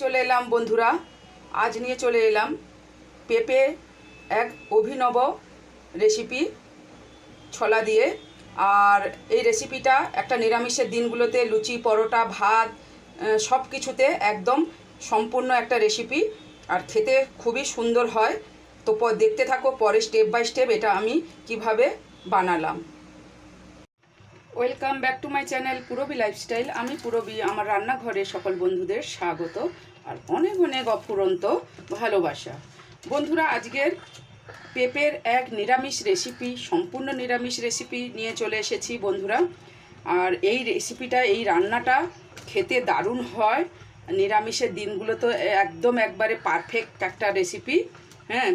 চলে এলাম, বন্ধুরা। আজ নিয়ে চলে এলাম পেঁপে এক অভিনব রেসিপি ছলা দিয়ে। আর এই রেসিপিটা একটা নিরামিষের দিনগুলোতে লুচি, পরোটা, ভাত সব কিছুতে একদম সম্পূর্ণ একটা রেসিপি আর খেতে খুবই সুন্দর হয়। তো দেখতে থাকো, পরে স্টেপ বাই স্টেপ এটা আমি কীভাবে বানালাম। Welcome back to my channel Purabi lifestyle আমি পুরবি, আমার রান্নাঘরে সকল বন্ধুদের স্বাগত আর অনেক অনেক অফুরন্ত ভালোবাসা। বন্ধুরা, আজকের পেঁপের এক নিরামিষ রেসিপি সম্পূর্ণ নিরামিষ রেসিপি নিয়ে চলে এসেছি বন্ধুরা। আর এই রেসিপিটা এই রান্নাটা খেতে দারুণ হয়। নিরামিষের দিনগুলো তো একদম একবারে পারফেক্ট একটা রেসিপি হ্যাঁ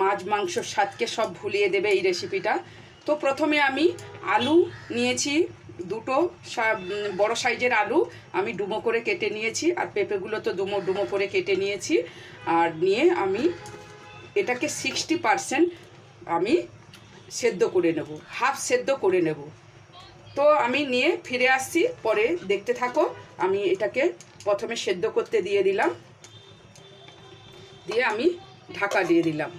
মাছ, মাংস, স্বাদকে সব ভুলিয়ে দেবে এই রেসিপিটা তো প্রথমে আমি আলু নিয়েছি, দুটো বড় সাইজের আলু আমি ডুমো করে কেটে নিয়েছি আর পেঁপেগুলো তো ডুমো ডুমো করে কেটে নিয়েছি। আর নিয়ে আমি এটাকে সিক্সটি পারসেন্ট আমি সেদ্ধ করে নেব হাফ সেদ্ধ করে নেব। তো আমি নিয়ে ফিরে আসছি, পরে দেখতে থাকো, আমি এটাকে প্রথমে সেদ্ধ করতে দিয়ে দিলাম। দিয়ে আমি ঢাকা দিয়ে দিলাম।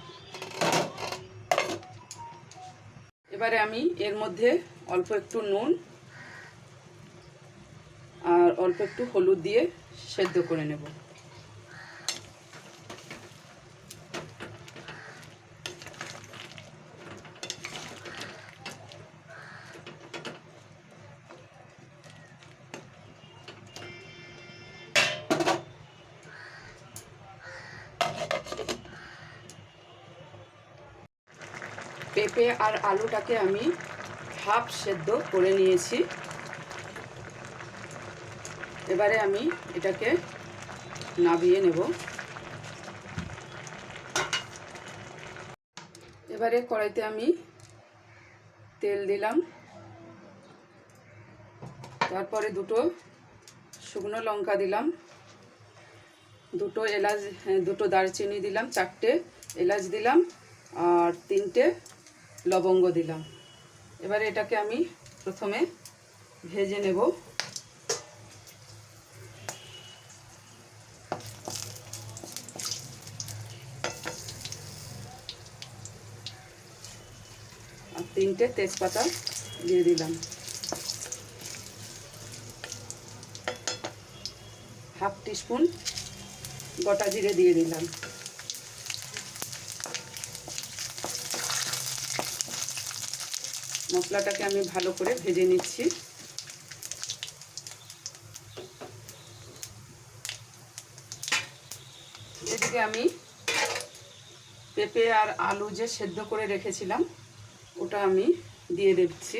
এবারে আমি এর মধ্যে অল্প একটু নুন আর অল্প একটু হলুদ দিয়ে সেদ্ধ করে নেব। পেঁপে আর আলুটাকে আমি হাফ সেদ্ধ করে নিয়েছি। এবারে আমি এটাকে নাবিয়ে নেব। এবারে কড়াইতে আমি তেল দিলাম। তারপরে দুটো শুকনো লঙ্কা দিলাম। দুটো এলাচ, দুটো দারচিনি দিলাম, চারটে এলাচ দিলাম আর তিনটে লবঙ্গ দিলাম। এবারে এটাকে আমি প্রথমে ভেজে নেব। আর তিনটে তেজপাতা দিয়ে দিলাম। হাফ টিস্পুন গোটা জিরে দিয়ে দিলাম। মশলাটাকে আমি ভালো করে ভেজে নিচ্ছি। এদিকে আমি পেঁপে আর আলু যে সেদ্ধ করে রেখেছিলাম, ওটা আমি দিয়ে দিচ্ছি।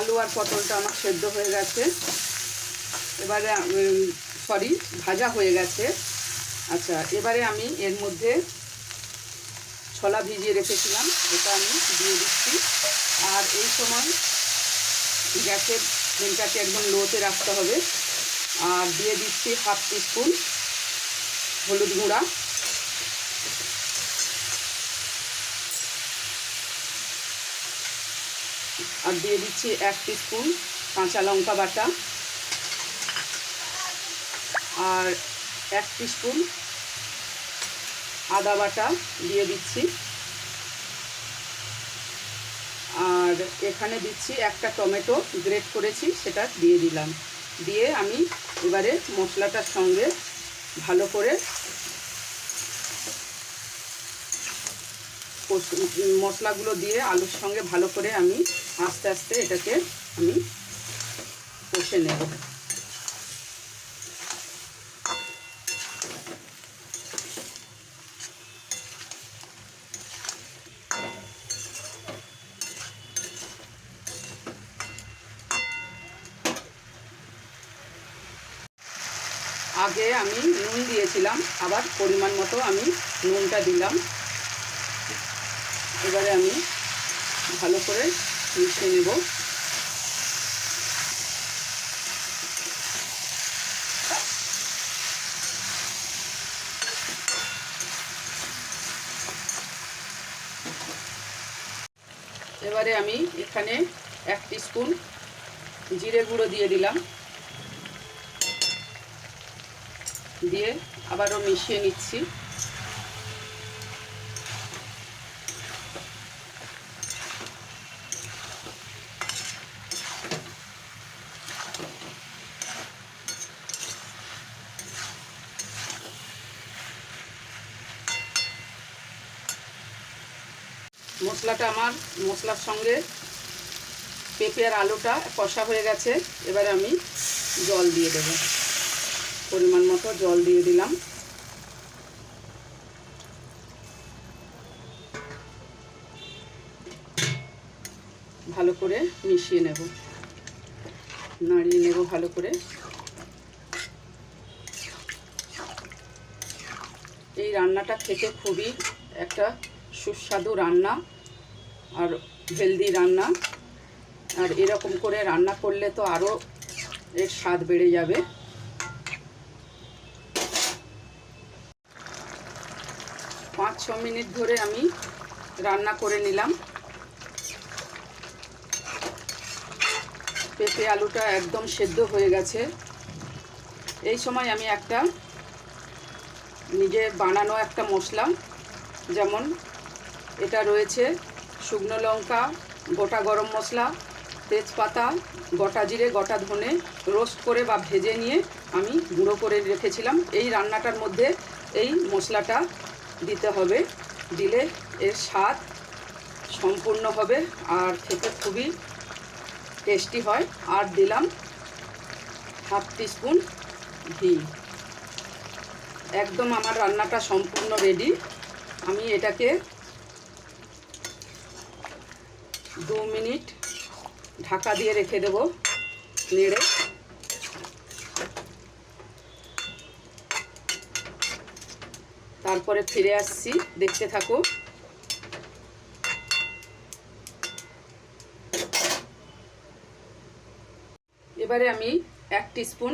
আলু আর পটলটা আমার সেদ্ধ হয়ে গেছে। এবারে সরি ভাজা হয়ে গেছে। আচ্ছা এবারে আমি এর মধ্যে ছোলা ভিজিয়ে রেখেছিলাম, এটা আমি দিয়ে দিচ্ছি। আর এই সময় গ্যাসের ফ্লেমটাকে একদম লোতে রাখতে হবে। আর দিয়ে দিচ্ছি হাফ টিস্পুন হলুদ গুঁড়া। আর দিয়ে দিচ্ছি এক স্পুন কাঁচা লঙ্কা বাটা। আর এক স্পুন আদা বাটা দিয়ে দিচ্ছি। আর এখানে দিচ্ছি একটা টমেটো গ্রেট করেছি, সেটা দিয়ে দিলাম। দিয়ে আমি এবারে মশলাটার সঙ্গে ভালো করে মশলাগুলো দিয়ে আলুর সঙ্গে ভালো করে আমি আস্তে আস্তে এটাকে আমি কষে নেব। আগে আমি নুন দিয়েছিলাম, আবার পরিমাণ মতো আমি নুনটা দিলাম। এবারে আমি ভালো করে মিশিয়ে নেব। এবারে আমি এখানে এক স্পুন জিরে গুঁড়ো দিয়ে দিলাম। দিয়ে আবারও মিশিয়ে নিচ্ছি। মশলাটা আমার মশলার সঙ্গে পেঁপে আর আলুটা কষা হয়ে গেছে। এবারে আমি জল দিয়ে দেব। পরিমাণ মতো জল দিয়ে দিলাম। ভালো করে মিশিয়ে নেব। নাড়িয়ে নেব ভালো করে। এই রান্নাটা খেতে খুবই একটা সুস্বাদু রান্না আর হেলদি রান্না। আর এরকম করে রান্না করলে তো আরও এর স্বাদ বেড়ে যাবে। পাঁচ, ছ মিনিট ধরে আমি রান্না করে নিলাম। পেঁপে আলুটা একদম সেদ্ধ হয়ে গেছে। এই সময় আমি একটা নিজে বানানো একটা মশলা, যেমন এটা রয়েছে শুকনো লঙ্কা, গোটা গরম মশলা, তেজপাতা, গোটা জিরে, গোটা ধনে রোস্ট করে বা ভেজে নিয়ে আমি গুঁড়ো করে রেখেছিলাম। এই রান্নাটার মধ্যে এই মশলাটা দিতে হবে। দিলে এর স্বাদ সম্পূর্ণ হবে আর খেতে খুবই টেস্টি হয়। আর দিলাম হাফ টিস্পুন ঘি। একদম আমার রান্নাটা সম্পূর্ণ রেডি আমি এটাকে দু মিনিট ঢাকা দিয়ে রেখে দেব নেড়ে। তারপরে ফিরে আসছি, দেখতে থাকো। এবারে আমি এক স্পুন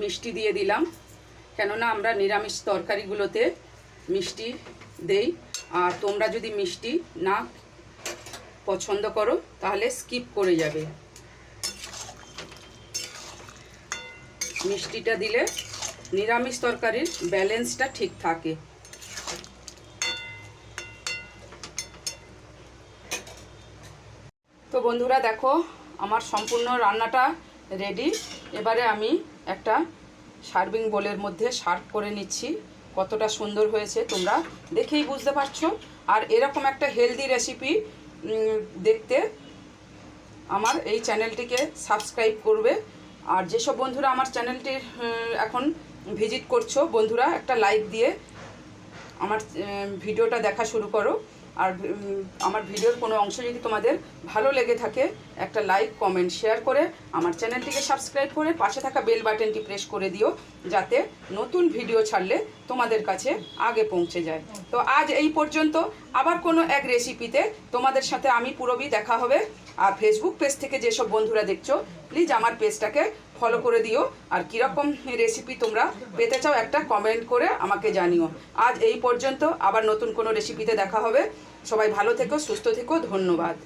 মিষ্টি দিয়ে দিলাম, কেননা আমরা নিরামিষ তরকারিগুলোতে মিষ্টি দেই, আর তোমরা যদি মিষ্টি না পছন্দ করো, তাহলে স্কিপ করে যাবে। মিষ্টিটা দিলে নিরামিষ তরকারির ব্যালেন্সটা ঠিক থাকে। তো বন্ধুরা দেখো, আমার সম্পূর্ণ রান্নাটা রেডি এবারে আমি একটা সার্ভিং বোলের মধ্যে সার্ভ করে নিচ্ছি, কতটা সুন্দর হয়েছে তোমরা দেখেই বুঝতে পারছ। আর এরকম একটা হেলদি রেসিপি দেখতে আমার এই চ্যানেলটিকে সাবস্ক্রাইব করবে। আর যেসব বন্ধুরা আমার চ্যানেলটির এখন ভিজিট করছ, বন্ধুরা একটা লাইক দিয়ে আমার ভিডিওটা দেখা শুরু করো। আর আমার ভিডিওর কোনো অংশ যদি তোমাদের ভালো লেগে থাকে, একটা লাইক, কমেন্ট, শেয়ার করে আমার চ্যানেলটিকে সাবস্ক্রাইব করে পাশে থাকা বেল বাটনটি প্রেস করে দিও, যাতে নতুন ভিডিও ছাড়লে তোমাদের কাছে আগে পৌঁছে যায়। তো আজ এই পর্যন্ত, আবার কোনো এক রেসিপিতে তোমাদের সাথে আমি, পুরবি, দেখা হবে। আর ফেসবুক পেজ থেকে যেসব বন্ধুরা দেখছ প্লিজ আমার পেজটাকে ফলো করে দিও। আর কীরকম রেসিপি তোমরা পেতে চাও একটা কমেন্ট করে আমাকে জানিও। আজ এই পর্যন্ত আবার নতুন কোনো রেসিপিতে দেখা হবে। সবাই ভালো থেকো, সুস্থ থেকো, ধন্যবাদ।